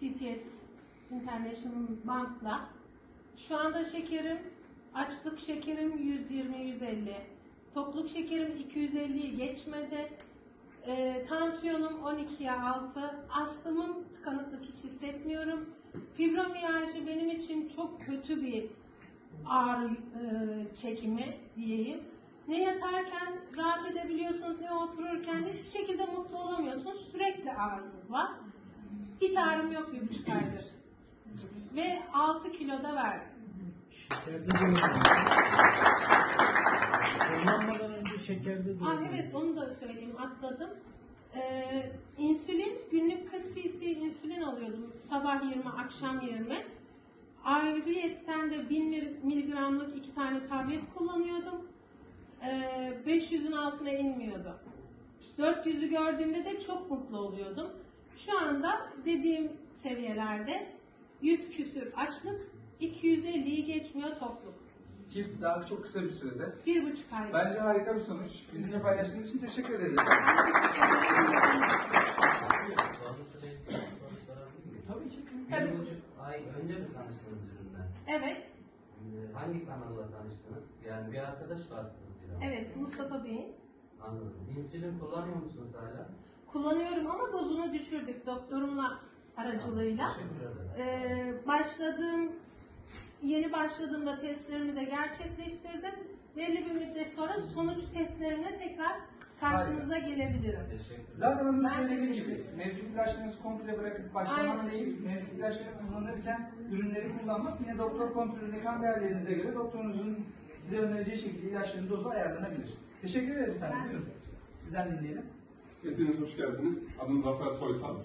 TTS International Bank'la. Şu anda şekerim, açlık şekerim 120-150. Tokluk şekerim 250'yi geçmedi. Ee, tansiyonum 12'ye 6. Astımım tıkanıklık hiç hissetmiyorum. Fibromiyalji benim için çok kötü bir ağrı e, çekimi diyeyim. Ne yatarken rahat edebiliyorsunuz ne otururken hiçbir şekilde mutlu olamıyorsunuz. Sürekli ağrınız var. Hiç ağrım yok bir buçuk aydır. Ve 6 kilo da verdim. Şekerde de Kullanmadan önce şekerde de Aa, evet onu da söyleyeyim atladım. Ee, insülin günlük 40 cc insülin alıyordum. Sabah 20 akşam 20. Ayrıyetten de 1000 miligramlık iki tane tablet kullanıyordum. Ee, 500'ün altına inmiyordu. 400'ü gördüğümde de çok mutlu oluyordum. Şu anda dediğim seviyelerde 100 küsür açlık, 250'yi geçmiyor tokluk. Ki daha çok kısa bir sürede. Bir buçuk ay. Bence harika bir sonuç. Bizimle paylaştığınız için teşekkür ederiz. Tabii ki. Tabii. Bir buçuk ay önce mi tanıştınız ürünle? Evet, Ee, Hangi kanalla tanıştınız? Yani bir arkadaş vasıtasıyla mı? evet Mustafa Bey'in. Anladım. İnsülin kullanıyor musunuz hala? Kullanıyorum ama dozunu düşürdük doktorumla aracılığıyla. Ee, başladığım, yeni başladığımda testlerimi de gerçekleştirdim. Belli bir müddet sonra sonuç testlerimle tekrar karşınıza gelebilirim. Teşekkür ederim. Zaten az önce Ben söylediğim gibi mevcut ilaçlarınızı komple bırakıp başlamanın Aynen. değil, mevcut ilaçları kullanırken ürünleri kullanmak yine doktor kontrolünde kan değerlerinize göre doktorunuzun size önereceği şekilde ilaçların dozu ayarlanabilir. Teşekkür ederiz efendim. Buyurun. Sizden dinleyelim. Hepiniz hoş geldiniz. Adım Zafer Soysal.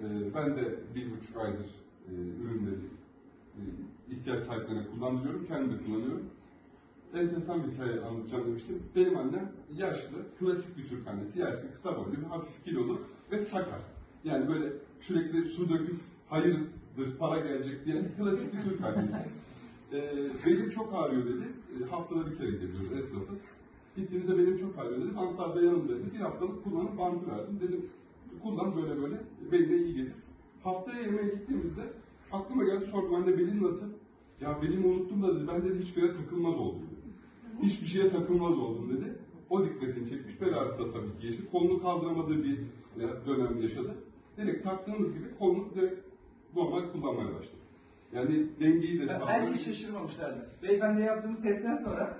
Ee, ben de bir buçuk aydır e, ürünleri e, ihtiyaç sahiplerine kullanıyorum. Kendim de kullanıyorum. Enteresan bir hikaye anlatacağım demiştim. Benim annem yaşlı, klasik bir Türk annesi. Yaşlı, kısa boylu, hafif kilolu ve sakar. Yani böyle sürekli su döküp hayırdır, para gelecek diye klasik bir Türk annesi. Ee, benim çok ağrıyor dedi. Ee, haftada bir kere geliyoruz esnafız. Gittiğimizde benim çok ağrıyor dedi. Bantlar da yanımdaydı. Bir haftalık kullanıp bantı verdim. Dedim kullan böyle böyle beline iyi gelir. Haftaya yemeğe gittiğimizde aklıma geldi sordum anne belin nasıl? Ya belimi unuttum da dedi ben dedi hiçbir yere takılmaz oldum dedi. Hiçbir şeye takılmaz oldum dedi. O dikkatini çekmiş. Bel ağrısı da tabii ki yaşadı. Kolunu kaldıramadığı bir e, dönem yaşadı. Direkt taktığımız gibi kolunu direkt normal kullanmaya başladı. Yani dengeyi de Ben, sağlamak belki şaşırmamışlardır. Beyefendiye yaptığımız testten sonra